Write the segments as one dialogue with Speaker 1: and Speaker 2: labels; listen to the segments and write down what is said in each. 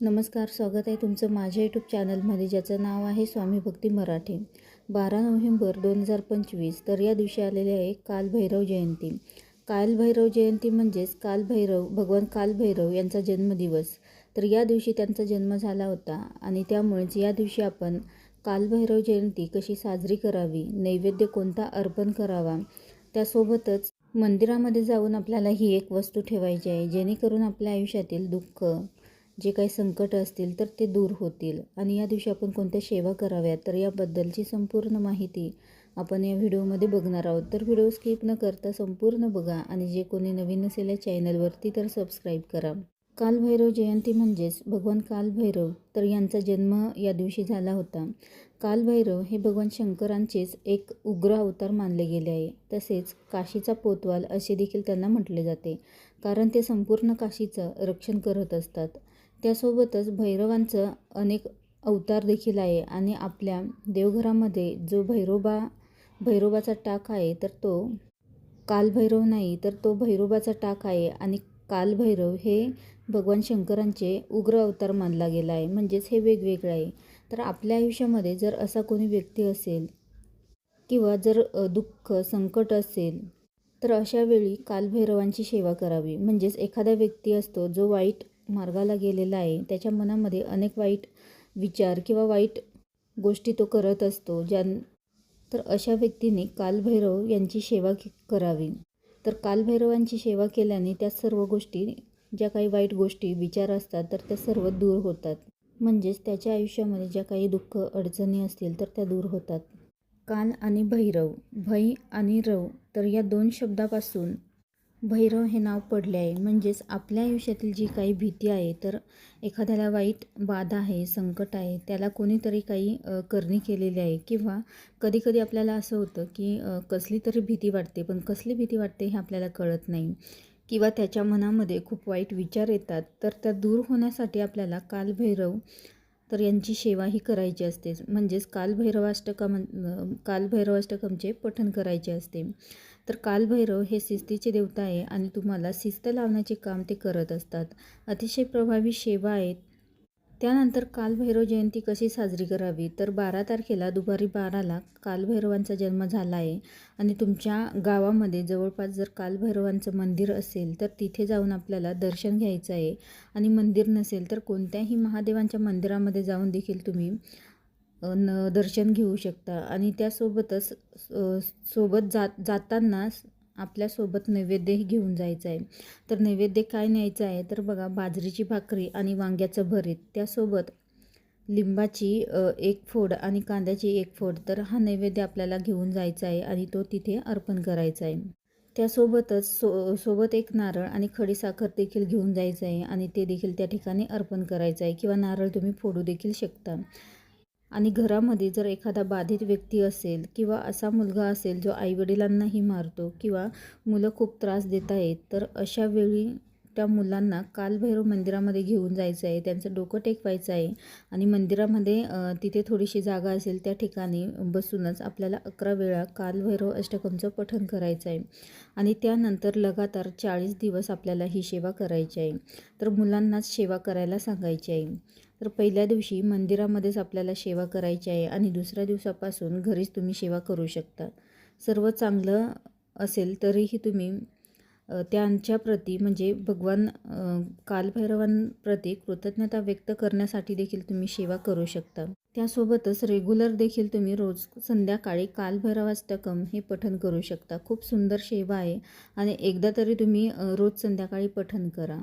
Speaker 1: नमस्कार स्वागत आहे तुमचं माझ्या यूट्यूब चॅनलमध्ये ज्याचं नाव आहे स्वामी भक्ती मराठी. बारा नोव्हेंबर दोन हजार पंचवीस तर या दिवशी आलेले आहे कालभैरव जयंती. कालभैरव जयंती म्हणजेच कालभैरव भगवान कालभैरव यांचा जन्मदिवस. तर या दिवशी त्यांचा जन्म झाला होता आणि त्यामुळेच या दिवशी आपण कालभैरव जयंती कशी साजरी करावी नैवेद्य कोणता अर्पण करावा त्यासोबतच मंदिरामध्ये जाऊन आपल्याला ही एक वस्तू ठेवायची आहे जेणेकरून आपल्या आयुष्यातील दुःख जे काही संकट असतील तर ते दूर होतील. आणि या दिवशी आपण कोणत्या सेवा कराव्यात तर याबद्दलची संपूर्ण माहिती आपण या व्हिडिओमध्ये बघणार आहोत. तर व्हिडिओ स्किप न करता संपूर्ण बघा आणि जे कोणी नवीन नसेल या चॅनलवरती तर सबस्क्राईब करा. कालभैरव जयंती म्हणजेच भगवान कालभैरव तर यांचा जन्म या दिवशी झाला होता. कालभैरव हे भगवान शंकरांचेच एक उग्र अवतार मानले गेले आहे. तसेच काशीचा पोतवाल असे देखील त्यांना म्हटले जाते. कारण ते संपूर्ण काशीचं रक्षण करत असतात. त्यासोबतच भैरवांचं अनेक अवतार देखील आहे आणि आपल्या देवघरामध्ये जो भैरोबा भैरोबाचा टाक आहे तर तो कालभैरव नाही तर तो भैरोबाचा टाक आहे आणि कालभैरव हे भगवान शंकरांचे उग्र अवतार मानला गेला आहे. म्हणजेच हे वेगवेगळं आहे. तर आपल्या आयुष्यामध्ये जर असा कोणी व्यक्ती असेल किंवा जर दुःख संकट असेल तर अशा वेळी कालभैरवांची सेवा करावी. म्हणजेच एखादा व्यक्ती असतो जो वाईट मार्गाला गेलेला आहे. त्याच्या मनामध्ये अनेक वाईट विचार किंवा वाईट गोष्टी तो करत असतो. ज्या तर अशा व्यक्तीने कालभैरव यांची सेवा करावी. तर कालभैरवांची सेवा केल्याने त्या सर्व गोष्टी ज्या काही वाईट गोष्टी विचार असतात तर त्या सर्व दूर होतात. म्हणजेच त्याच्या आयुष्यामध्ये ज्या काही दुःख अडचणी असतील तर त्या दूर होतात. काल आणि भैरव. भय आणि रव. तर या दोन शब्दापासून भैरव हे नाव पडले आहे. म्हणजेच आपल्या आयुष्यातील जी काही भीती आहे तर एखाद्याला वाईट बाधा आहे संकट आहे त्याला कोणीतरी काही करणी केलेली आहे किंवा कधीकधी आपल्याला असं होतं की कसली तरी भीती वाटते पण कसली भीती वाटते हे आपल्याला कळत नाही. किंवा त्याच्या मनामध्ये खूप वाईट विचार येतात तर त्या दूर होण्यासाठी आपल्याला कालभैरव तर यांची सेवा ही करायची असते. म्हणजेच कालभैरवाष्टकम कालभैरवाष्टकमचे पठण करायचे असते. तर कालभैरव हे शिस्तीचे देवता आहे आणि तुम्हाला शिस्त लावण्याचे काम ते करत असतात. अतिशय प्रभावी सेवा आहेत. त्यानंतर कालभैरव जयंती कशी साजरी करावी? तर बारा तारखेला दुपारी बाराला कालभैरवांचा जन्म झाला आहे आणि तुमच्या गावामध्ये जवळपास जर कालभैरवांचं मंदिर असेल तर तिथे जाऊन आपल्याला दर्शन घ्यायचं आहे आणि मंदिर नसेल तर कोणत्याही महादेवांच्या मंदिरामध्ये जाऊन देखील तुम्ही न दर्शन घेऊ शकता. आणि त्यासोबतच सोबत जात जाताना आपल्यासोबत नैवेद्यही घेऊन जायचं आहे तर नैवेद्य काय न्यायचं आहे? तर बघा बाजरीची भाकरी आणि वांग्याचं भरीत. त्यासोबत लिंबाची एक फोड आणि कांद्याची एक फोड. तर हा नैवेद्य आपल्याला घेऊन जायचा आहे आणि तो तिथे अर्पण करायचा आहे त्यासोबतच सो सोबत एक नारळ आणि खडीसाखर देखील घेऊन जायचं आहे आणि ते देखील त्या ठिकाणी अर्पण करायचं आहे किंवा नारळ तुम्ही फोडू देखील शकता. आणि घरामध्ये जर एखादा बाधित व्यक्ती असेल किंवा असा मुलगा असेल जो आईवडिलांनाही मारतो किंवा मुलं खूप त्रास देत आहेत तर अशा वेळी त्या मुलांना कालभैरव मंदिरामध्ये घेऊन जायचं आहे त्यांचं डोकं टेकवायचं आहे आणि मंदिरामध्ये तिथे थोडीशी जागा असेल त्या ठिकाणी बसूनच आपल्याला अकरा वेळा कालभैरव अष्टकमचं पठण करायचं आहे. आणि त्यानंतर लगातार चाळीस दिवस आपल्याला ही सेवा करायची आहे. तर मुलांनाच सेवा करायला सांगायची आहे. तर पहिल्या दिवशी मंदिरामध्येच आपल्याला सेवा करायची आहे आणि दुसऱ्या दिवसापासून घरीच तुम्ही सेवा करू शकता. सर्व चांगलं असेल तरीही तुम्ही त्यांच्याप्रती म्हणजे भगवान कालभैरवांप्रती कृतज्ञता व्यक्त करण्यासाठी देखील तुम्ही सेवा करू शकता. त्यासोबतच रेग्युलर देखील तुम्ही रोज संध्याकाळी कालभैरवाष्टकम हे पठन करू शकता. खूप सुंदर सेवा आहे आणि एकदा तरी तुम्ही रोज संध्याकाळी पठन करा.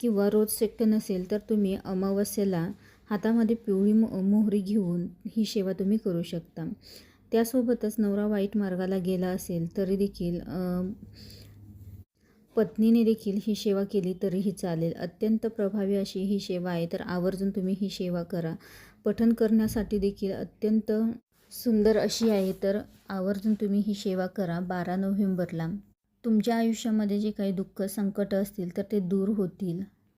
Speaker 1: किंवा रोज शक्य नसेल तर तुम्ही अमावस्येला हातामध्ये पिवळी मोहरी घेऊन ही सेवा तुम्ही करू शकता. त्यासोबतच नवरा वाईट मार्गाला गेला असेल तरी देखील पत्नीने देखील ही सेवा केली तरीही चालेल. अत्यंत प्रभावी अशी ही सेवा आहे. तर आवर्जून तुम्ही ही सेवा करा. पठण करण्यासाठी देखील अत्यंत सुंदर अशी आहे. तर आवर्जून तुम्ही ही सेवा करा बारा नोव्हेंबरला. तुमच्या आयुष्यामध्ये जे काही दुःख संकट असतील तर ते दूर होतील.